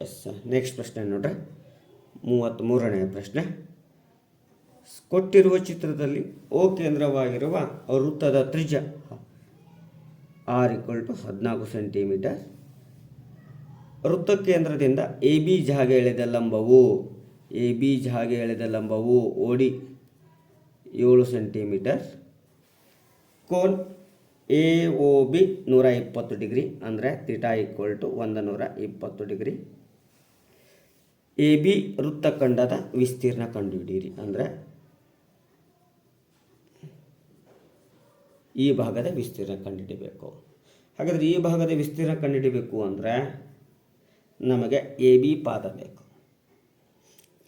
S next ಪ್ರಶ್ನೆ ನೋಡ್ರಿ. ಮೂವತ್ತ್ಮೂರನೆಯ ಪ್ರಶ್ನೆ. ಕೊಟ್ಟಿರುವ ಚಿತ್ರದಲ್ಲಿ ಓ ಕೇಂದ್ರವಾಗಿರುವ ವೃತ್ತದ ತ್ರಿಜ್ಯ ಆರ್ ಈಕ್ವಲ್ ಟು ಹದಿನಾಲ್ಕು ಸೆಂಟಿಮೀಟರ್ ವೃತ್ತ ಕೇಂದ್ರದಿಂದ ಎ ಬಿ ಜಾಗ ಎಳೆದ ಲಂಬವು ಎ ಬಿ ಜಾಗ ಎಳೆದ ಲಂಬವು ಓಡಿ ಏಳು ಸೆಂಟಿಮೀಟರ್ ಕೋನ್ ಎ ಒ ಬಿ ನೂರ ಇಪ್ಪತ್ತು ಡಿಗ್ರಿ ಅಂದರೆ ತಿಟಾ ಈಕ್ವಲ್ ಟು ಒಂದು ನೂರ ಇಪ್ಪತ್ತು ಡಿಗ್ರಿ ಎ ಬಿ ವೃತ್ತಖಂಡದ ವಿಸ್ತೀರ್ಣ ಕಂಡುಹಿಡಿಯಿರಿ. ಅಂದರೆ ಈ ಭಾಗದ ವಿಸ್ತೀರ್ಣ ಕಂಡುಹಿಡಿಬೇಕು. ಹಾಗಾದರೆ ಈ ಭಾಗದ ವಿಸ್ತೀರ್ಣ ಕಂಡುಹಿಡಿಬೇಕು ಅಂದರೆ ನಮಗೆ ಎ ಬಿ ಪಾದ ಬೇಕು.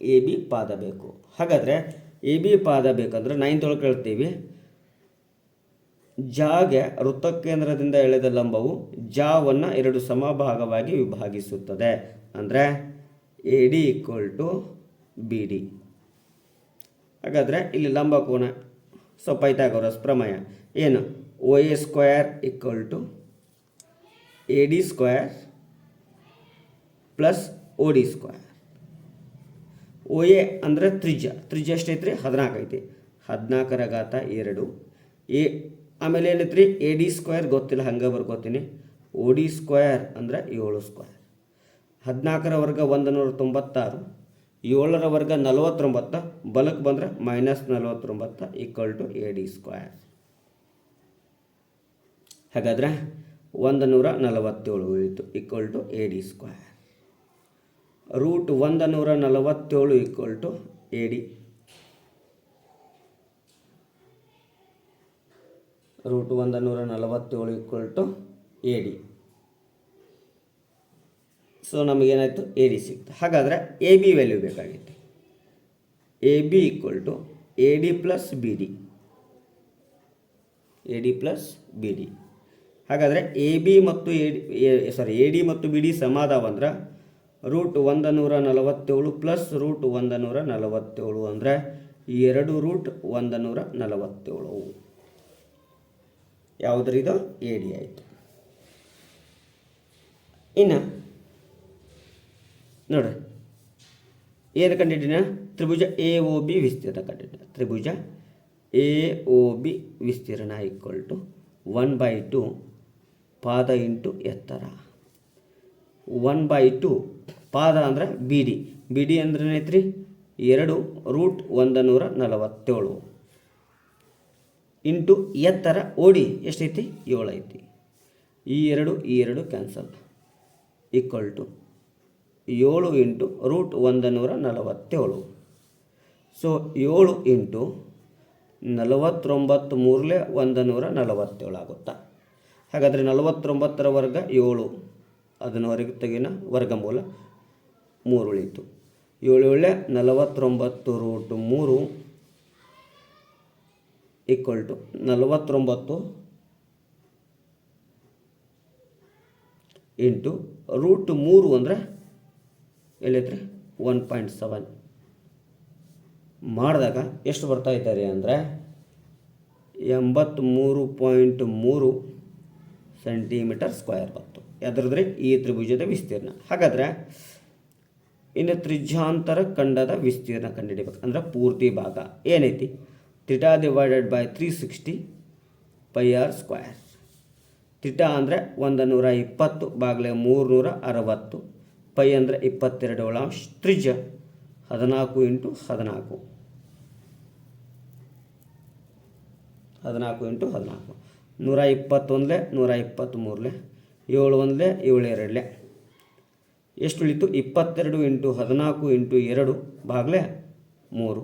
ಎ ಬಿ ಪಾದ ಬೇಕು. ಹಾಗಾದರೆ ಎ ಬಿ ಪಾದ ಬೇಕಂದ್ರೆ ನೈನ್ತ್ ಒಳಗೆ ಕೇಳ್ತೀವಿ ಜಾಗೆ ವೃತ್ತಕೇಂದ್ರದಿಂದ ಎಳೆದ ಲಂಬವು ಜಾವನ್ನು ಎರಡು ಸಮಭಾಗವಾಗಿ ವಿಭಾಗಿಸುತ್ತದೆ. ಅಂದರೆ A D equal to B D ಹಾಗಾದರೆ ಇಲ್ಲಿ ಲಂಬ ಕೋನ ಸೊ ಪೈಥಾಗೋರಸ್ ಪ್ರಮೇಯ. ಏನು? O A square equal to A D square plus O D square O A ಅಂದರೆ ತ್ರಿಜ್ಯ. ತ್ರಿಜ್ಯ ಎಷ್ಟೈತ್ರಿ? ಹದಿನಾಲ್ಕು ಐತಿ. ಹದಿನಾಲ್ಕರ ಘಾತ ಎರಡು. ಎ ಆಮೇಲೆ ಏನೈತ್ರಿ ಎ ಡಿ ಸ್ಕ್ವೇರ್ ಗೊತ್ತಿಲ್ಲ, ಹಂಗೆ ಬರ್ಕೋತೀನಿ. ಒ ಡಿ ಸ್ಕ್ವೇರ್ ಅಂದರೆ ಏಳು ಸ್ಕ್ವೇರ್ ಹದಿನಾಲ್ಕರ ವರ್ಗ ಒಂದು ನೂರ ತೊಂಬತ್ತಾರು ಏಳರ ವರ್ಗ ನಲವತ್ತೊಂಬತ್ತು ಬಲಕ್ಕೆ ಬಂದರೆ ಮೈನಸ್ ನಲವತ್ತೊಂಬತ್ತು equal to A D square ಹಾಗಾದರೆ ಒಂದು ನೂರ ನಲವತ್ತೇಳು ಉಳಿತು equal to A D square root ಒಂದು ನೂರ ನಲವತ್ತೇಳು equal to A D root ಒಂದು ನೂರ ನಲವತ್ತೇಳು equal to A D so ನಮಗೇನಾಯಿತು? A D ಸಿಕ್ತು. ಹಾಗಾದರೆ ಎ ಬಿ ವ್ಯಾಲ್ಯೂ ಬೇಕಾಗಿತ್ತು. A B equal to A D plus B D A D plus B D ಹಾಗಾದರೆ ಎ ಬಿ ಮತ್ತು A D sorry A D ಮತ್ತು B D ಸಮಾದಾವಂದ್ರೆ root ಒಂದು ನೂರ ನಲವತ್ತೇಳು ಪ್ಲಸ್ ರೂಟ್ ಒಂದು ನೂರ ನಲವತ್ತೇಳು ಅಂದರೆ ಎರಡು ರೂಟ್ ಒಂದು ನೂರ ನಲವತ್ತೇಳು ಯಾವುದರಿದು? ಎ ಡಿ ಆಯಿತು. ಇನ್ನು ನೋಡ್ರಿ ಏನು ಕಂಡಿದ್ದೀನ ತ್ರಿಭುಜ ಎ ಓ ಬಿ ವಿಸ್ತೀರ್ಣ ಕಂಡಿದ್ದ ತ್ರಿಭುಜ ಎ ಒ ಬಿ ವಿಸ್ತೀರ್ಣ equal to one by two ಪಾದ ಇಂಟು ಎತ್ತರ. ಒನ್ ಬೈ ಟು ಪಾದ ಅಂದರೆ ಬಿ ಡಿ ಬಿ ಡಿ ಅಂದ್ರೆ ಏನೈತ್ರಿ? ಎರಡು ರೂಟ್ ಒಂದು ನೂರ ನಲವತ್ತೇಳು. ಇಂಟು ಎತ್ತರ ಓಡಿ ಎಷ್ಟೈತಿ? ಏಳು ಐತಿ ಈ ಎರಡು ಈ ಎರಡು ಕ್ಯಾನ್ಸಲ್ ಈಕ್ವಲ್ ಟು ಏಳು ಇಂಟು ರೂಟ್ ಒಂದು ನೂರ ನಲವತ್ತೇಳು. ಸೊ ಏಳು ಇಂಟು ನಲವತ್ತೊಂಬತ್ತು ಮೂರಲೇ ಒಂದು ನೂರ ನಲವತ್ತೇಳು ಆಗುತ್ತಾ? ಹಾಗಾದರೆ ನಲವತ್ತೊಂಬತ್ತರ ವರ್ಗ ಏಳು. ಅದನ್ನು ಹೊರಗೆ ತೆಗಿನ ವರ್ಗಮೂಲ ಮೂರು ಉಳಿತು ಏಳು ಏಳೆ ನಲವತ್ತೊಂಬತ್ತು ರೂಟ್ ಮೂರು ಈಕ್ವಲ್ ಟು ನಲವತ್ತೊಂಬತ್ತು ಇಂಟು ರೂಟ್ ಮೂರು ಅಂದರೆ ಎಲ್ಲೈತ್ರಿ ಒನ್ ಪಾಯಿಂಟ್ ಸೆವೆನ್ ಮಾಡಿದಾಗ ಎಷ್ಟು ಬರ್ತಾ ಇದ್ದಾರೆ ಅಂದರೆ ಎಂಬತ್ತ್ಮೂರು ಪಾಯಿಂಟ್ ಮೂರು ಸೆಂಟಿಮೀಟರ್ ಸ್ಕ್ವೇರ್ ಬಂತು. ಯಾವ್ದ್ರದ್ರಿ? ಈ ತ್ರಿಭುಜದ ವಿಸ್ತೀರ್ಣ. ಹಾಗಾದರೆ ಇನ್ನು ತ್ರಿಜ್ಯಾಂತರ ಖಂಡದ ವಿಸ್ತೀರ್ಣ ಕಂಡುಹಿಡಿಬೇಕು. ಅಂದರೆ ಪೂರ್ತಿ ಭಾಗ. ಏನೈತಿ? Theta divided by three sixty pi R square theta ಅಂದರೆ ಒಂದು ನೂರ ಇಪ್ಪತ್ತು ಬಾಗಿಲೆ ಮೂರುನೂರ ಅರವತ್ತು. ಪೈ ಅಂದರೆ ಇಪ್ಪತ್ತೆರಡು ಒಳಾಂಶ ತ್ರಿಜ್ಯ ಹದಿನಾಲ್ಕು ಇಂಟು ಹದಿನಾಲ್ಕು. ಹದಿನಾಲ್ಕು ಇಂಟು ಹದಿನಾಲ್ಕು. ನೂರ ಇಪ್ಪತ್ತೊಂದಲೆ ನೂರ ಇಪ್ಪತ್ತ್ಮೂರಲೆ, ಏಳು ಒಂದಲೆ ಏಳು ಎರಡಲೆ. ಎಷ್ಟು ಉಳಿತು? ಇಪ್ಪತ್ತೆರಡು ಇಂಟು ಹದಿನಾಲ್ಕು ಇಂಟು ಎರಡು ಬಾಗಿಲೆ ಮೂರು.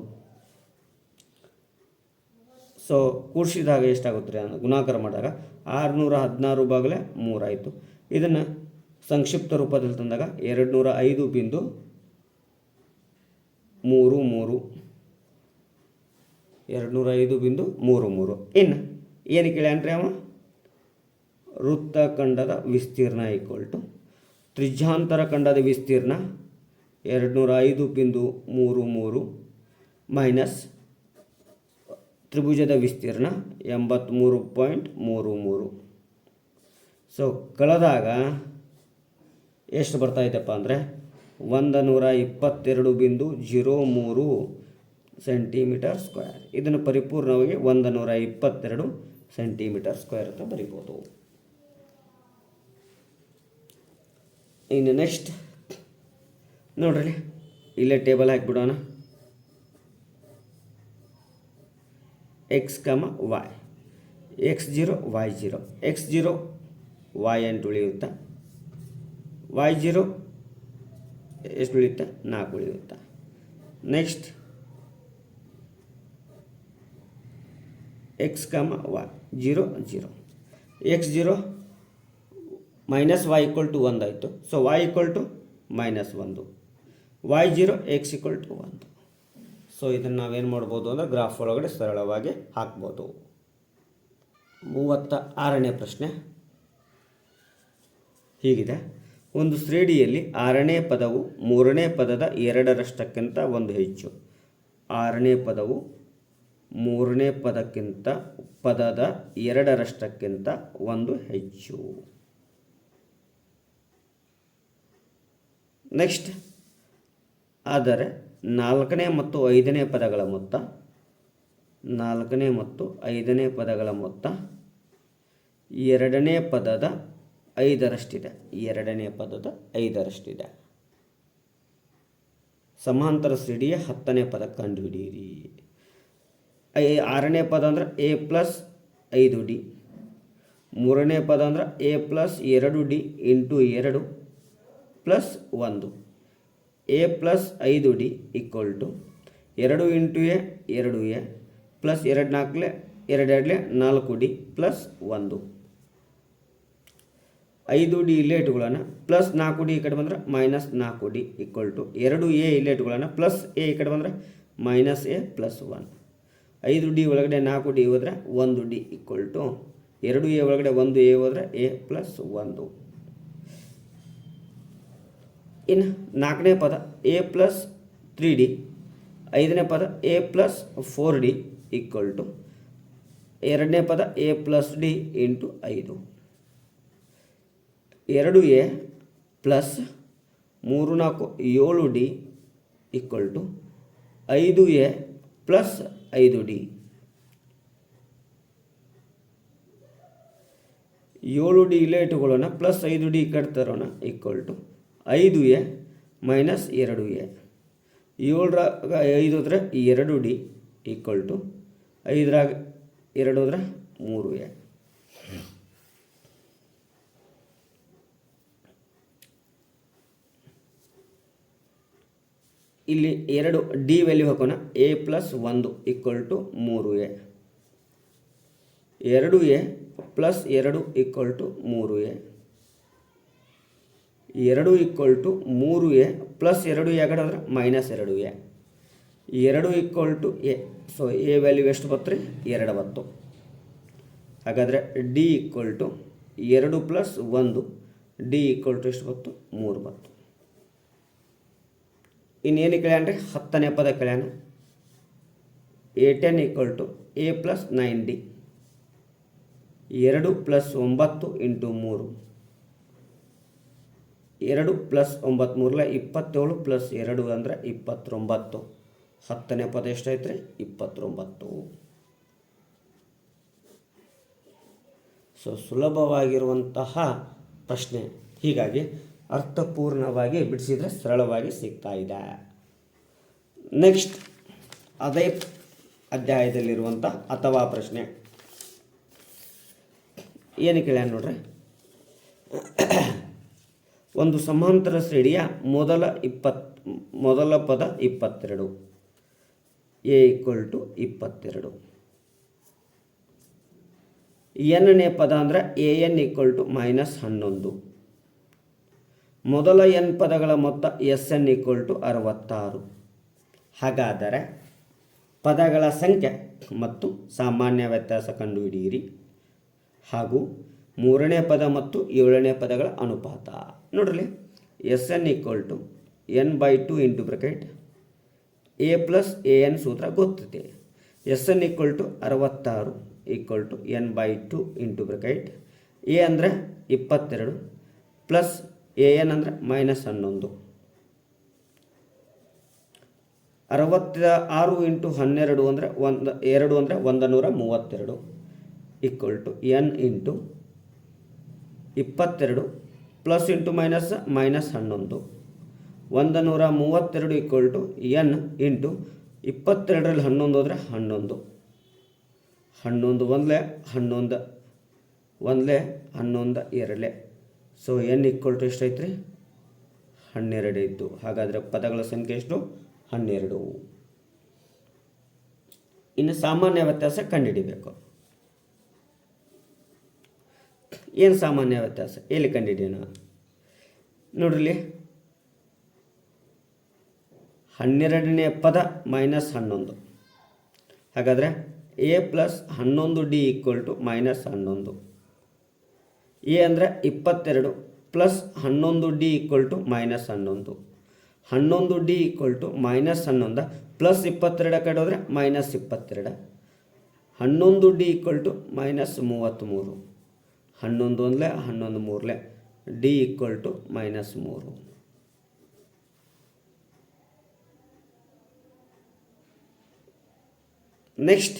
ಸೊ ಕೂಡಿಸಿದಾಗ ಎಷ್ಟಾಗುತ್ತೆ ಗುಣಾಕಾರ ಮಾಡಿದಾಗ ಆರುನೂರ ಹದಿನಾರು ಬಾಗಿಲೆ ಮೂರಾಯಿತು. ಇದನ್ನು ಸಂಕ್ಷಿಪ್ತ ರೂಪದಲ್ಲಿ ತಂದಾಗ ಎರಡು ನೂರ ಐದು ಬಿಂದು ಮೂರು ಮೂರು. ಎರಡು ನೂರ ಐದು ಬಿಂದು ಮೂರು ಮೂರು. ಇನ್ನು ಏನು ಕೇಳ್ಯಾನ್ರಿ ಅವ? ವೃತ್ತಖಂಡದ ವಿಸ್ತೀರ್ಣ ಈಕ್ವಲ್ ಟು ತ್ರಿಜ್ಯಾಂತರ ಖಂಡದ ವಿಸ್ತೀರ್ಣ ಎರಡು ನೂರ ಐದು ಬಿಂದು ಮೂರು ಮೂರು ಮೈನಸ್ ತ್ರಿಭುಜದ ವಿಸ್ತೀರ್ಣ ಎಂಬತ್ತ್ಮೂರು ಪಾಯಿಂಟ್ ಮೂರು ಮೂರು. ಸೊ ಕಳೆದಾಗ ಎಷ್ಟು ಬರ್ತಾಯಿತ್ತಪ್ಪ ಅಂದರೆ ಒಂದು ನೂರ ಇಪ್ಪತ್ತೆರಡು ಬಿಂದು ಜೀರೋ ಮೂರು ಸೆಂಟಿಮೀಟರ್ ಸ್ಕ್ವೇರ್. ಇದನ್ನು ಪರಿಪೂರ್ಣವಾಗಿ ಒಂದು ನೂರ ಇಪ್ಪತ್ತೆರಡು ಸೆಂಟಿಮೀಟರ್ ಸ್ಕ್ವೇರ್ ಅಂತ ಬರಿಬೋದು. ಇನ್ನು ನೆಕ್ಸ್ಟ್ ನೋಡ್ರಿ, ಇಲ್ಲೇ table ಹಾಕಿಬಿಡೋಣ. X comma Y X zero Y zero X zero Y ಅಂತ ಉಳಿಯುತ್ತಾ ವಾಯ್ ಜೀರೋ ಎಷ್ಟು ಉಳಿಯುತ್ತೆ ನಾಲ್ಕು ಉಳಿಯುತ್ತೆ next X comma Y zero zero X zero minus Y equal to ಒಂದು ಆಯಿತು. So Y equal to minus ಒಂದು Y zero X equal to ಒಂದು ಸೊ ಇದನ್ನು ನಾವೇನು ಮಾಡ್ಬೋದು ಅಂದರೆ ಗ್ರಾಫ್ ಒಳಗಡೆ ಸರಳವಾಗಿ ಹಾಕ್ಬೋದು. ಮೂವತ್ತ ಆರನೇ ಪ್ರಶ್ನೆ. ಹೀಗಿದೆ. ಒಂದು ಶ್ರೇಣಿಯಲ್ಲಿ ಆರನೇ ಪದವು ಮೂರನೇ ಪದದ ಎರಡರಷ್ಟಕ್ಕಿಂತ ಒಂದು ಹೆಚ್ಚು. ಆರನೇ ಪದವು ಮೂರನೇ ಪದಕ್ಕಿಂತ ಪದದ ಎರಡರಷ್ಟಕ್ಕಿಂತ ಒಂದು ಹೆಚ್ಚು. ನೆಕ್ಸ್ಟ್. ಆದರೆ ನಾಲ್ಕನೇ ಮತ್ತು ಐದನೇ ಪದಗಳ ಮೊತ್ತ. ನಾಲ್ಕನೇ ಮತ್ತು ಐದನೇ ಪದಗಳ ಮೊತ್ತ. ಎರಡನೇ ಪದದ ಐದರಷ್ಟಿದೆ. ಎರಡನೇ ಪದದ ಐದರಷ್ಟಿದೆ. ಸಮಾಂತರ ಸಿಡಿಯ ಹತ್ತನೇ ಪದ ಕಂಡುಹಿಡಿಯಿರಿ. ಐ, ಆರನೇ ಪದ ಅಂದ್ರೆ ಎ ಪ್ಲಸ್ ಐದು ಡಿ. ಮೂರನೇ ಪದ ಅಂದ್ರೆ ಎ ಪ್ಲಸ್ ಎರಡು ಡಿ ಇಂಟು ಎರಡು ಪ್ಲಸ್ ಒಂದು. ಎ ಪ್ಲಸ್ ಐದು ಡಿ ಈಕ್ವಲ್ ಟು ಎರಡು ಇಂಟು ಎ, ಎರಡು ಎ ಪ್ಲಸ್ ಎರಡು ನಾಲ್ಕಲೆ ಎರಡೆರಡಲೆ ನಾಲ್ಕು ಡಿ ಪ್ಲಸ್ ಒಂದು. ಐದು ಡಿ ಇಟ್ಕೊಳ್ಳೋಣ ಪ್ಲಸ್ ನಾಲ್ಕು ಡಿ ಈ ಕಡೆ ಬಂದರೆ ಮೈನಸ್ ನಾಲ್ಕು ಡಿ ಈಕ್ವಲ್ ಟು ಎರಡು ಎ ಇಟ್ಕೊಳ್ಳೋಣ ಪ್ಲಸ್ ಎ ಈ ಕಡೆ ಬಂದರೆ ಮೈನಸ್ ಎ ಪ್ಲಸ್ ಒನ್. ಐದು ಡಿ ಒಳಗಡೆ ನಾಲ್ಕು ಡಿ ಹೋದರೆ ಒಂದು ಡಿ ಈಕ್ವಲ್ ಟು ಎರಡು ಎ ಒಳಗಡೆ ಒಂದು ಎ ಹೋದರೆ ಎ ಪ್ಲಸ್ ಒಂದು. ಇನ್ನು ನಾಲ್ಕನೇ ಪದ ಎ ಪ್ಲಸ್ ತ್ರೀ ಡಿ, ಐದನೇ ಪದ A plus four D equal to ಎರಡನೇ ಪದ ಎ ಪ್ಲಸ್ ಡಿ ಇಂಟು ಐದು. ಎರಡು ಎ ಪ್ಲಸ್ ಮೂರು ನಾಲ್ಕು ಏಳು ಡಿ ಈಕ್ವಲ್ ಟು ಐದು ಎ ಪ್ಲಸ್ ಐದು ಡಿ. ಏಳು ಡಿ ಇಲ್ಲೇ ಇಟ್ಟುಕೊಳ್ಳೋಣ, ಪ್ಲಸ್ ಐದು ಡಿ ಕಟ್ತಾರೋಣ ಈಕ್ವಲ್ ಟು ಐದು ಎ ಮೈನಸ್ ಎರಡು ಎ. ಏಳರಾಗ ಐದು ಹೋದ್ರೆ ಎರಡು ಡಿ ಈಕ್ವಲ್ ಟು ಐದರಾಗ ಎರಡು ಹೋದ್ರೆ ಮೂರು ಎ. ಇಲ್ಲಿ ಎರಡು ಡಿ ವ್ಯಾಲ್ಯೂ ಹಾಕೋಣ. ಎ ಪ್ಲಸ್ ಒಂದು ಈಕ್ವಲ್ ಟು ಮೂರು ಎ ಎರಡು ಎ ಪ್ಲಸ್ ಎರಡು ಈಕ್ವಲ್ ಟು ಮೂರು ಎ ಎರಡು ಈಕ್ವಲ್ ಟು ಮೂರು ಎ ಪ್ಲಸ್ ಎರಡು ಎ ಕಡೆ ಮೈನಸ್ ಎರಡು ಎ ಎರಡು equal to A so A value ಎಷ್ಟು ಬತ್ತು ರೀ? ಎರಡು ಬತ್ತು. ಹಾಗಾದರೆ ಡಿ ಈಕ್ವಲ್ ಟು ಎರಡು ಪ್ಲಸ್ ಒಂದು ಡಿ ಈಕ್ವಲ್ ಟು ಎಷ್ಟು ಬತ್ತು? ಮೂರು ಬತ್ತು. ಇನ್ನೇನು ಕೇಳ್ಯಾನ ರೀ ಹತ್ತನೇ ಪದ ಕೇಳ್ಯಾನ A ten equal to A plus nine D ಎರಡು ಪ್ಲಸ್ ಒಂಬತ್ತು ಇಂಟು ಮೂರು. ಎರಡು ಪ್ಲಸ್ ಒಂಬತ್ತು ಮೂರಲ ಇಪ್ಪತ್ತೇಳು ಪ್ಲಸ್ ಎರಡು ಅಂದರೆ ಇಪ್ಪತ್ತೊಂಬತ್ತು. ಹತ್ತನೇ ಪದ ಎಷ್ಟಾಯ್ತು ರೀ ಇಪ್ಪತ್ತೊಂಬತ್ತು. ಸೊ ಸುಲಭವಾಗಿರುವಂತಹ ಪ್ರಶ್ನೆ. ಹೀಗಾಗಿ ಅರ್ಥಪೂರ್ಣವಾಗಿ ಬಿಡಿಸಿದರೆ ಸರಳವಾಗಿ ಸಿಗ್ತಾ ಇದೆ. ನೆಕ್ಸ್ಟ್ ಅದೇ ಅಧ್ಯಾಯದಲ್ಲಿರುವಂಥ ಅಥವಾ ಪ್ರಶ್ನೆ. ಏನು ಕೇಳ್ಯಾನ ನೋಡ್ರಿ? ಒಂದು ಸಮಾಂತರ ಶ್ರೇಣಿಯ ಮೊದಲ ಇಪ್ಪತ್, ಮೊದಲ ಪದ ಇಪ್ಪತ್ತೆರಡು. ಎ ಈಕ್ವಲ್ ಟು ಇಪ್ಪತ್ತೆರಡು. ಎನ್ನೇ ಪದ ಅಂದರೆ A N equal to minus ಹನ್ನೊಂದು. ಮೊದಲ ಎನ್ ಪದಗಳ ಮೊತ್ತ ಎಸ್ ಎನ್ ಈಕ್ವಲ್ ಟು ಅರವತ್ತಾರು. ಹಾಗಾದರೆ ಪದಗಳ ಸಂಖ್ಯೆ ಮತ್ತು ಸಾಮಾನ್ಯ ವ್ಯತ್ಯಾಸ ಕಂಡುಹಿಡಿಯಿರಿ. ಹಾಗೂ ಮೂರನೇ ಪದ ಮತ್ತು ಏಳನೇ ಪದಗಳ ಅನುಪಾತ. ನೋಡ್ರಿ S N equal to N by two into bracket A plus A N ಸೂತ್ರ ಗೊತ್ತಿದೆ ಎಸ್ ಎನ್ ಈಕ್ವಲ್ ಟು ಅರವತ್ತಾರು equal to N by two into bracket A ಅಂದರೆ ಇಪ್ಪತ್ತೆರಡು ಪ್ಲಸ್ ಎ ಎನ್ ಅಂದರೆ ಮೈನಸ್ ಹನ್ನೊಂದು. ಅರವತ್ತ ಆರು ಇಂಟು ಹನ್ನೆರಡು ಅಂದರೆ ಒಂದು, ಎರಡು ಅಂದರೆ ಒಂದು ನೂರ ಮೂವತ್ತೆರಡು ಈಕ್ವಲ್ ಟು ಎನ್ ಇಂಟು ಇಪ್ಪತ್ತೆರಡು ಪ್ಲಸ್ ಇಂಟು ಮೈನಸ್ ಮೈನಸ್ ಹನ್ನೊಂದು. ಒಂದು ನೂರ ಮೂವತ್ತೆರಡು ಈಕ್ವಲ್ ಟು ಎನ್ ಇಂಟು ಇಪ್ಪತ್ತೆರಡರಲ್ಲಿ ಹನ್ನೊಂದು ಅಂದರೆ ಹನ್ನೊಂದು. ಹನ್ನೊಂದು ಒಂದಲೆ ಹನ್ನೊಂದು ಒಂದಲೆ ಹನ್ನೊಂದು, ಎರಡಲೇ. ಸೊ ಎನ್ ಈಕ್ವಲ್ ಟು ಎಷ್ಟೈತೆ ರೀ ಹನ್ನೆರಡು ಇತ್ತು ಹಾಗಾದರೆ ಪದಗಳ ಸಂಖ್ಯೆ ಎಷ್ಟು? ಹನ್ನೆರಡು. ಇನ್ನು ಸಾಮಾನ್ಯ ವ್ಯತ್ಯಾಸ ಕಂಡುಹಿಡಿಬೇಕು. ಏನು ಸಾಮಾನ್ಯ ವ್ಯತ್ಯಾಸ? ಎಲ್ಲಿ ಕಂಡುಹಿಡಿಯೋಣ? ನೋಡ್ರಿ ಹನ್ನೆರಡನೇ ಪದ ಮೈನಸ್ ಹನ್ನೊಂದು. ಹಾಗಾದರೆ ಎ ಪ್ಲಸ್ ಹನ್ನೊಂದು ಡಿ ಈಕ್ವಲ್ ಟು ಮೈನಸ್ ಹನ್ನೊಂದು. ಎ ಅಂದರೆ ಇಪ್ಪತ್ತೆರಡು ಪ್ಲಸ್ ಹನ್ನೊಂದು ಡಿ ಈಕ್ವಲ್ ಟು ಮೈನಸ್ ಹನ್ನೊಂದು. ಹನ್ನೊಂದು ಡಿ ಈಕ್ವಲ್ ಟು ಮೈನಸ್ ಹನ್ನೊಂದು ಪ್ಲಸ್ ಇಪ್ಪತ್ತೆರಡು ಕಡೆ ಹೋದರೆ ಮೈನಸ್ ಇಪ್ಪತ್ತೆರಡು. ಹನ್ನೊಂದು ಡಿ ಈಕ್ವಲ್ ಟು ಮೈನಸ್ ಮೂವತ್ತ್ಮೂರು. ಹನ್ನೊಂದು ಒಂದಲೇ, ಹನ್ನೊಂದು ಮೂರಲೆ, ಡಿ ಈಕ್ವಲ್ ಟು ಮೈನಸ್ ಮೂರು. ನೆಕ್ಸ್ಟ್,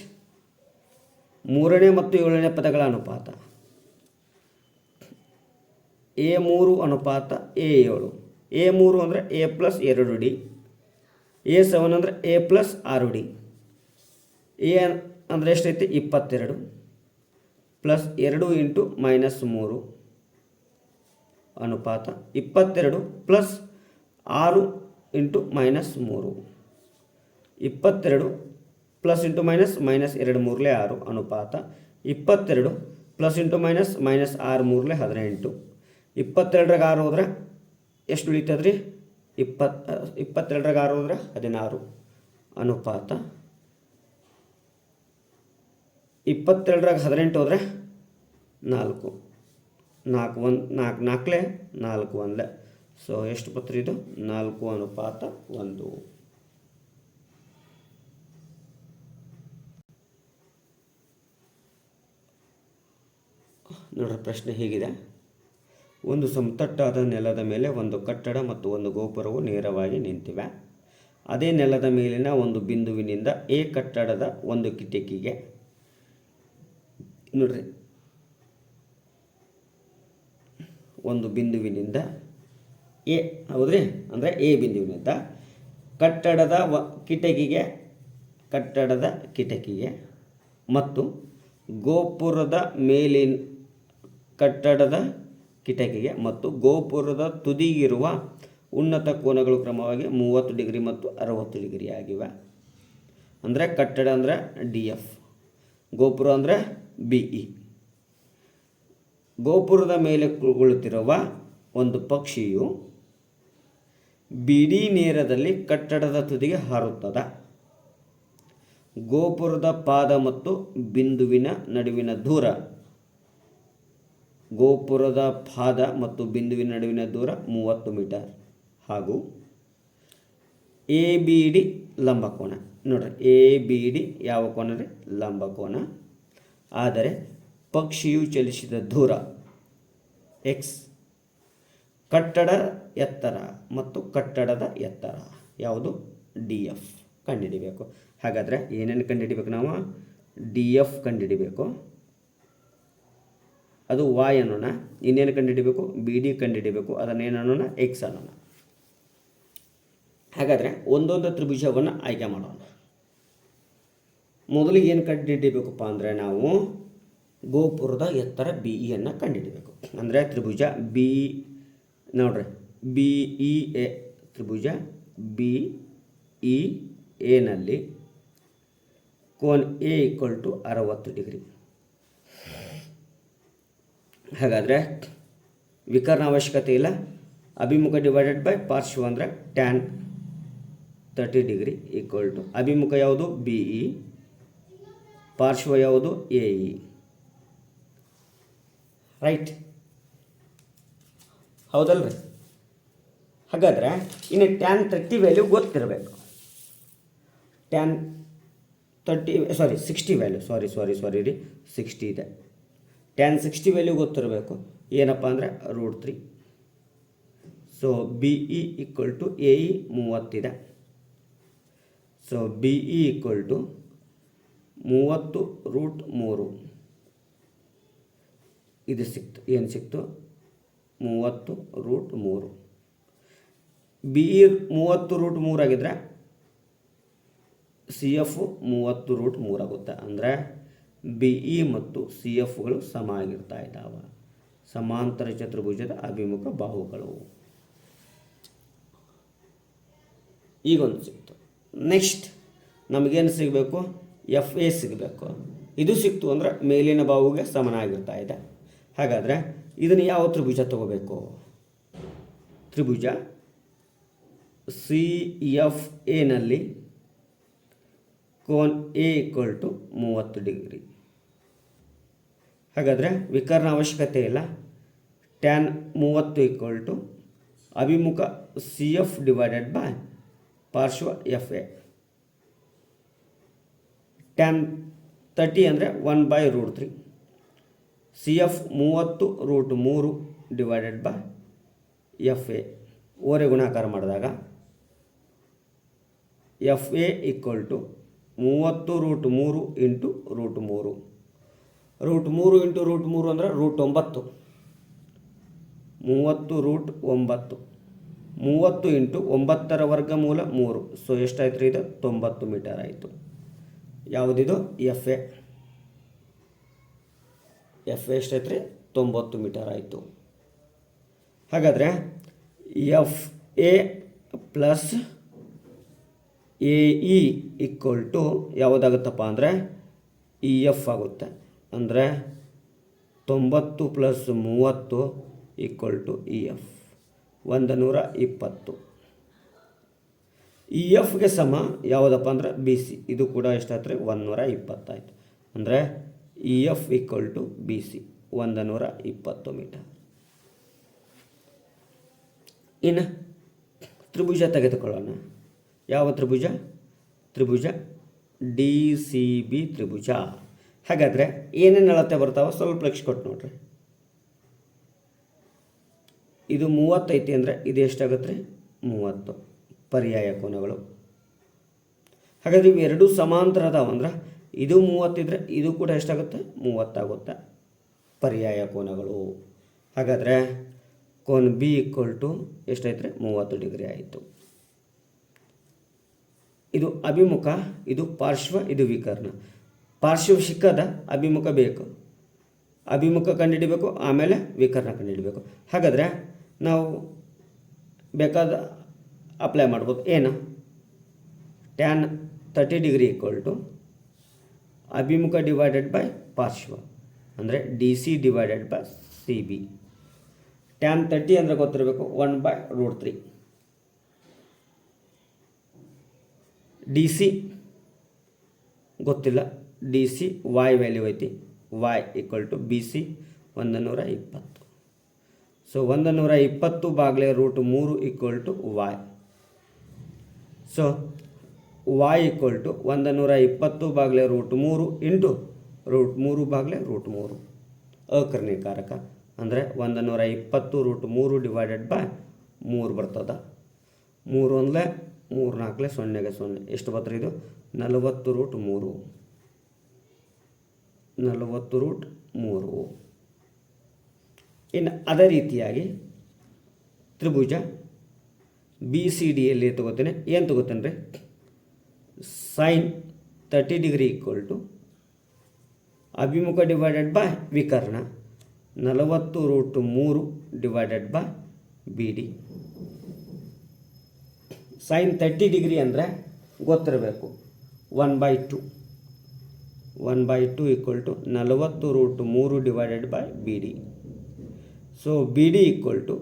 ಮೂರನೇ ಮತ್ತು ಏಳನೇ ಪದಗಳ ಅನುಪಾತ. ಎ ಮೂರು ಅನುಪಾತ ಎ ಏಳು. ಎ ಮೂರು ಅಂದರೆ ಎ ಪ್ಲಸ್ ಎರಡು ಡಿ. ಎ ಸೆವೆನ್ ಅಂದರೆ ಎ ಪ್ಲಸ್ ಆರು ಡಿ. ಎ ಅಂದರೆ ಎಷ್ಟೈತಿ? ಇಪ್ಪತ್ತೆರಡು. ಪ್ಲಸ್ ಎರಡು ಇಂಟು ಮೈನಸ್ ಮೂರು ಅನುಪಾತ ಇಪ್ಪತ್ತೆರಡು ಪ್ಲಸ್ ಆರು ಇಂಟು ಮೈನಸ್ ಮೂರು. ಇಪ್ಪತ್ತೆರಡು ಪ್ಲಸ್ ಇಂಟು ಮೈನಸ್ ಮೈನಸ್ ಎರಡು ಮೂರಲೇ ಆರು ಅನುಪಾತ. ಇಪ್ಪತ್ತೆರಡು ಪ್ಲಸ್ ಇಂಟು ಮೈನಸ್ ಮೈನಸ್ ಆರು ಮೂರಲೇ ಹದಿನೆಂಟು. ಇಪ್ಪತ್ತೆರಡರಾಗ ಆರು ಹೋದ್ರೆ ಎಷ್ಟು ಉಳಿತದೆ ರೀ ಇಪ್ಪತ್ ಇಪ್ಪತ್ತೆರಡರಾಗ ಆರು ಹೋದ್ರೆ ಹದಿನಾರು. ಅನುಪಾತ ಇಪ್ಪತ್ತೆರಡರಾಗ ಹದಿನೆಂಟು ಹೋದರೆ ನಾಲ್ಕು. ನಾಲ್ಕು ಒಂದು, ನಾಲ್ಕು, ನಾಲ್ಕಲೇ ನಾಲ್ಕು ಒಂದಲೇ. ಸೊ ಎಷ್ಟು ಪತ್ರ ಇದು? ನಾಲ್ಕು ಅನುಪಾತ ಒಂದು. ನೋಡ್ರಿ ಪ್ರಶ್ನೆ ಹೀಗಿದೆ. ಒಂದು ಸಮತಟ್ಟಾದ ನೆಲದ ಮೇಲೆ ಒಂದು ಕಟ್ಟಡ ಮತ್ತು ಒಂದು ಗೋಪುರವು ನೇರವಾಗಿ ನಿಂತಿವೆ. ಅದೇ ನೆಲದ ಮೇಲಿನ ಒಂದು ಬಿಂದುವಿನಿಂದ ಎ ಕಟ್ಟಡದ ಒಂದು ಕಿಟಕಿಗೆ ನೋಡ್ರಿ. ಒಂದು ಬಿಂದುವಿನಿಂದ ಎ, ಹೌದ್ರಿ? ಅಂದರೆ ಎ ಬಿಂದುವಿನಿಂದ ಕಟ್ಟಡದ ವ, ಕಿಟಕಿಗೆ, ಕಟ್ಟಡದ ಕಿಟಕಿಗೆ ಮತ್ತು ಗೋಪುರದ ಮೇಲಿನ ಕಟ್ಟಡದ ಕಿಟಕಿಗೆ ಮತ್ತು ಗೋಪುರದ ತುದಿಗಿರುವ ಉನ್ನತ ಕೋನಗಳು ಕ್ರಮವಾಗಿ ಮೂವತ್ತು ಡಿಗ್ರಿ ಮತ್ತು ಅರವತ್ತು ಡಿಗ್ರಿ ಆಗಿವೆ. ಅಂದರೆ ಕಟ್ಟಡ ಅಂದರೆ ಡಿ ಎಫ್, ಗೋಪುರ ಅಂದರೆ ಬಿ ಇ. ಗೋಪುರದ ಮೇಲೆ ಕುಳಿತಿರುವ ಒಂದು ಪಕ್ಷಿಯು ಬಿಡಿ ನೇರದಲ್ಲಿ ಕಟ್ಟಡದ ತುದಿಗೆ ಹಾರುತ್ತದೆ. ಗೋಪುರದ ಪಾದ ಮತ್ತು ಬಿಂದುವಿನ ನಡುವಿನ ದೂರ ಗೋಪುರದ ಪಾದ ಮತ್ತು ಬಿಂದುವಿನ ನಡುವಿನ ದೂರ ಮೂವತ್ತು ಮೀಟರ್. ಹಾಗೂ ಎ, ಬಿ, ಡಿ ಲಂಬಕೋನ ನೋಡ್ರಿ, ಎ, ಬಿ, ಡಿ ಯಾವ ಕೋನ ರೀ? ಲಂಬಕೋನ ಆದರೆ ಪಕ್ಷಿಯು ಚಲಿಸಿದ ದೂರ ಎಕ್ಸ್ ಕಟ್ಟಡ ಎತ್ತರ ಮತ್ತು ಕಟ್ಟಡದ ಎತ್ತರ. ಯಾವುದು? ಡಿ, ಎಫ್ ಕಂಡುಹಿಡಿಬೇಕು. ಹಾಗಾದರೆ ಏನೇನು ಕಂಡುಹಿಡಿಬೇಕು ನಾವು? ಡಿ, ಎಫ್ ಕಂಡುಹಿಡಿಬೇಕು. ಅದು ವಾಯ್ ಅನ್ನೋಣ, ಇನ್ನೇನು ಕಂಡುಹಿಡಿಬೇಕು? ಬಿ ಡಿ ಕಂಡುಹಿಡಿಬೇಕು. ಅದನ್ನೇನು ಅನ್ನೋಣ? ಎಕ್ಸ್ ಅನ್ನೋಣ. ಹಾಗಾದರೆ ಒಂದೊಂದು ತ್ರಿಭುಜವನ್ನು ಆಯ್ಕೆ ಮಾಡೋಣ. ಮೊದಲಿಗೆ ಏನು ಕಂಡುಹಿಡಿಬೇಕಪ್ಪ ಅಂದರೆ ನಾವು ಗೋಪುರದ ಎತ್ತರ ಬಿ ಇಯನ್ನು ಕಂಡುಹಿಡಿಬೇಕು. ಅಂದರೆ ತ್ರಿಭುಜ ಬಿ ನೋಡ್ರಿ ಬಿ ಇ ಎ ತ್ರಿಭುಜ ಬಿ ಇ ಎನಲ್ಲಿ ಕೋನ್ ಎ ಈಕ್ವಲ್ ಟು ಅರವತ್ತು ಡಿಗ್ರಿ. ಹಾಗಾದರೆ ವಿಕರ್ಣ ಅವಶ್ಯಕತೆ ಇಲ್ಲ. ಅಭಿಮುಖ ಡಿವೈಡೆಡ್ ಬೈ ಪಾರ್ಶ್ವ ಅಂದರೆ tan thirty degree equal to ಅಭಿಮುಖ ಯಾವುದು? ಬಿ ಇ ಪಾರ್ಶ್ವ ಯಾವುದು? ಎ ಇ ರೈಟ್ ಹೌದಲ್ರಿ? ಹಾಗಾದರೆ ಇನ್ನು ಟ್ಯಾನ್ ತರ್ಟಿ ವ್ಯಾಲ್ಯೂ ಗೊತ್ತಿರಬೇಕು. Tan thirty sorry sixty value sorry sorry sorry ರೀ ಸಿಕ್ಸ್ಟಿ ಇದೆ. ಟ್ಯಾನ್ ಸಿಕ್ಸ್ಟಿ ವ್ಯಾಲ್ಯೂ ಗೊತ್ತಿರಬೇಕು. ಏನಪ್ಪ ಅಂದರೆ root three so B E equal to A E ಮೂವತ್ತಿದೆ. So B E equal to ಮೂವತ್ತು ರೂಟ್ ಮೂರು. ಇದು ಸಿಕ್ತು. ಏನು ಸಿಕ್ತು? ಮೂವತ್ತು ರೂಟ್ ಮೂರು. ಬಿ ಇ ಮೂವತ್ತು ರೂಟ್ ಮೂರಾಗಿದ್ದರೆ ಸಿ ಎಫ್ ಮೂವತ್ತು ರೂಟ್ ಮೂರಾಗುತ್ತೆ. ಅಂದರೆ ಬಿ ಮತ್ತು ಸಿ ಎಫ್ಗಳು ಸಮ ಆಗಿರ್ತಾ ಇದ್ದಾವೆ. ಸಮಾಂತರ ಚತುರ್ಭುಜದ ಅಭಿಮುಖ ಬಾಹುಗಳು. ಈಗೊಂದು ಸಿಕ್ತು. ನೆಕ್ಸ್ಟ್ ನಮಗೇನು ಸಿಗಬೇಕು? ಎಫ್, ಎ ಸಿಗಬೇಕು. ಇದು ಸಿಕ್ತು ಅಂದರೆ ಮೇಲಿನ ಬಾಹುಗೆ ಸಮನಾಗಿರ್ತಾ ಇದೆ. ಹಾಗಾದರೆ ಇದನ್ನು ಯಾವ ತ್ರಿಭುಜ ತಗೋಬೇಕು? ತ್ರಿಭುಜ ಸಿ, ಎಫ್ ಎನಲ್ಲಿ ಕೋನ್ ಎ ಈಕ್ವಲ್ ಟು ಮೂವತ್ತು ಡಿಗ್ರಿ. ಹಾಗಾದರೆ ವಿಕರ್ಣ ಅವಶ್ಯಕತೆ ಇಲ್ಲ. ಟ್ಯಾನ್ ಮೂವತ್ತು ಈಕ್ವಲ್ ಟು ಅಭಿಮುಖ ಸಿ ಎಫ್ ಡಿವೈಡೆಡ್ ಬೈ ಪಾರ್ಶ್ವ ಎಫ್ ಎ ಟ್ಯಾನ್ ತರ್ಟಿ ಅಂದರೆ one by root three C F ಮೂವತ್ತು ರೂಟ್ ಮೂರು ಡಿವೈಡೆಡ್ ಬೈ ಎಫ್ ಎ ಓರೆ ಗುಣಾಕಾರ ಮಾಡಿದಾಗ ಎಫ್ ಎ ಈಕ್ವಲ್ ಟು ಮೂವತ್ತು ರೂಟ್ ಮೂರು ಇಂಟು ರೂಟ್ ಮೂರು. ರೂಟ್ ಮೂರು ಇಂಟು ರೂಟ್ ಮೂರು ಅಂದರೆ ರೂಟ್ ಒಂಬತ್ತು. ಮೂವತ್ತು ರೂಟ್ ಒಂಬತ್ತು. ಮೂವತ್ತು ಇಂಟು ಒಂಬತ್ತರ ವರ್ಗಮೂಲ ಮೂರು. ಸೊ ಎಷ್ಟಾಯ್ತು ರೀ ಇದು? ತೊಂಬತ್ತು ಮೀಟರ್ ಆಯಿತು. ಯಾವುದಿದು? F A. ಎಫ್ ಎಷ್ಟಾಯ್ತು ರೀ? ತೊಂಬತ್ತು ಮೀಟರ್ ಆಯಿತು. ಹಾಗಾದರೆ F A plus A E equal to ಯಾವುದಾಗುತ್ತಪ್ಪ ಅಂದರೆ ಇ ಎಫ್ ಆಗುತ್ತೆ. ಅಂದರೆ ತೊಂಬತ್ತು ಪ್ಲಸ್ ಮೂವತ್ತು ಈಕ್ವಲ್ ಟು ಇ ಎಫ್. ಒಂದು ನೂರ ಇಪ್ಪತ್ತು. ಇ ಎಫ್ಗೆ ಸಮ ಯಾವುದಪ್ಪ ಅಂದರೆ ಬಿ ಸಿ. ಇದು ಕೂಡ ಎಷ್ಟಾಯ್ತು ರೀ? ಒಂದು ನೂರ ಇಪ್ಪತ್ತಾಯಿತು. ಅಂದರೆ E F equal to B C. ಒಂದು ನೂರ ಇಪ್ಪತ್ತು ಮೀಟರ್. ಇನ್ನು ತ್ರಿಭುಜ ತೆಗೆದುಕೊಳ್ಳೋಣ. ಯಾವ ತ್ರಿಭುಜ? ತ್ರಿಭುಜ ಡಿ ಸಿ ಬಿ ತ್ರಿಭುಜ. ಹಾಗಾದರೆ ಏನೇನು ಅಳತೆ ಬರ್ತಾವೆ ಸ್ವಲ್ಪ ಲಕ್ಷ ಕೊಟ್ಟು ನೋಡ್ರಿ. ಇದು ಮೂವತ್ತೈತಿ ಅಂದರೆ ಇದು ಎಷ್ಟಾಗತ್ತೆ ರೀ? ಮೂವತ್ತು. ಪರ್ಯಾಯ ಕೋನಗಳು. ಹಾಗಾದ್ರೆ ಇವು ಎರಡೂ ಸಮಾಂತರ ಅದಾವ ಅಂದ್ರೆ ಇದು ಮೂವತ್ತಿದ್ರೆ ಇದು ಕೂಡ ಎಷ್ಟಾಗುತ್ತೆ? ಮೂವತ್ತಾಗುತ್ತೆ. ಪರ್ಯಾಯ ಕೋನಗಳು. ಹಾಗಾದರೆ ಕೋನ್ ಬಿ ಈಕ್ವಲ್ ಟು ಎಷ್ಟಾಯ್ತು ಮೂವತ್ತು ಡಿಗ್ರಿ ಆಯಿತು. ಇದು ಅಭಿಮುಖ, ಇದು ಪಾರ್ಶ್ವ, ಇದು ವಿಕರ್ಣ. ಪಾರ್ಶ್ವ ಸಿಕ್ಕದ ಅಭಿಮುಖ ಬೇಕು. ಅಭಿಮುಖ ಕಂಡುಹಿಡಿಬೇಕು, ಆಮೇಲೆ ವಿಕರ್ಣ ಕಂಡುಹಿಡಿಬೇಕು. ಹಾಗಾದರೆ ನಾವು ಬೇಕಾದ ಅಪ್ಲೈ ಮಾಡ್ಬೋದು. ಏನು? Tan thirty degree equal to ಅಭಿಮುಖ ಡಿವೈಡೆಡ್ ಬೈ ಪಾರ್ಶ್ವ. ಅಂದರೆ D C divided by C B tan thirty ಅಂದರೆ ಗೊತ್ತಿರಬೇಕು one by root three D C ಗೊತ್ತಿಲ್ಲ. ಡಿ ಸಿ ವಾಯ್ ವ್ಯಾಲ್ಯೂ ಐತಿ. Y equal to B C ಒಂದು ನೂರ ಇಪ್ಪತ್ತು ಸೊ ಒಂದು ನೂರ ಇಪ್ಪತ್ತು ಬಾಗಿಲೆ ರೂಟ್ ಮೂರು equal to Y so Y equal to ಒಂದು ನೂರ ಇಪ್ಪತ್ತು ಬಾಗಿಲೆ ರೂಟ್ ಮೂರು ಇಂಟು ರೂಟ್ ಮೂರು ಬಾಗಿಲೆ ರೂಟ್ ಮೂರು. ಅಕರ್ಣೀಕಾರಕ. ಅಂದರೆ ಒಂದು ನೂರ ಇಪ್ಪತ್ತು ರೂಟ್ ಮೂರು ಡಿವೈಡೆಡ್ ಬೈ ಮೂರು ಬರ್ತದ. ಮೂರು ಒಂದಲೇ ಮೂರು ನಾಲ್ಕಲೆ ಸೊನ್ನೆಗೆ ಸೊನ್ನೆ. ಎಷ್ಟು ಬರ್ತದೆ ಇದು? ನಲವತ್ತು ರೂಟ್ ಮೂರು. ನಲವತ್ತು ರೂಟ್ ಮೂರು. ಇನ್ನು ಅದೇ ರೀತಿಯಾಗಿ ತ್ರಿಭುಜ ಬಿ ಸಿ ಡಿಯಲ್ಲಿ ತಗೋತೇನೆ? ಏನು ತಗೋತೇನೆ ರೀ sine thirty degree equal to ಅಭಿಮುಖ ಡಿವೈಡೆಡ್ ಬೈ ವಿಕರ್ಣ. ನಲವತ್ತು ರೂಟ್ ಮೂರು divided by B D sine thirty degree ಅಂದರೆ ಗೊತ್ತಿರಬೇಕು. One by two one by two equal to ನಲವತ್ತು ರೂಟ್ ಮೂರು divided by B D so B D equal to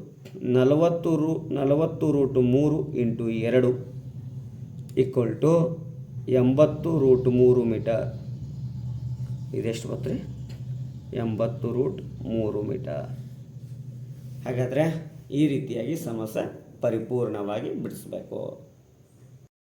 ನಲವತ್ತು ರೂ ನಲವತ್ತು ರೂಟ್ ಮೂರು ಇಂಟು ಎರಡು ಈಕ್ವಲ್ ಟು ಎಂಬತ್ತು ರೂಟ್ ಮೂರು ಮೀಟರ್ ಇದೆಷ್ಟು ಗೊತ್ತ್ರಿ ಎಂಬತ್ತು ರೂಟ್ ಮೂರು ಮೀಟರ್ ಹಾಗಾದರೆ ಈ ರೀತಿಯಾಗಿ ಸಮಸ್ಯೆ ಪರಿಪೂರ್ಣವಾಗಿ ಬಿಡಿಸ್ಬೇಕು.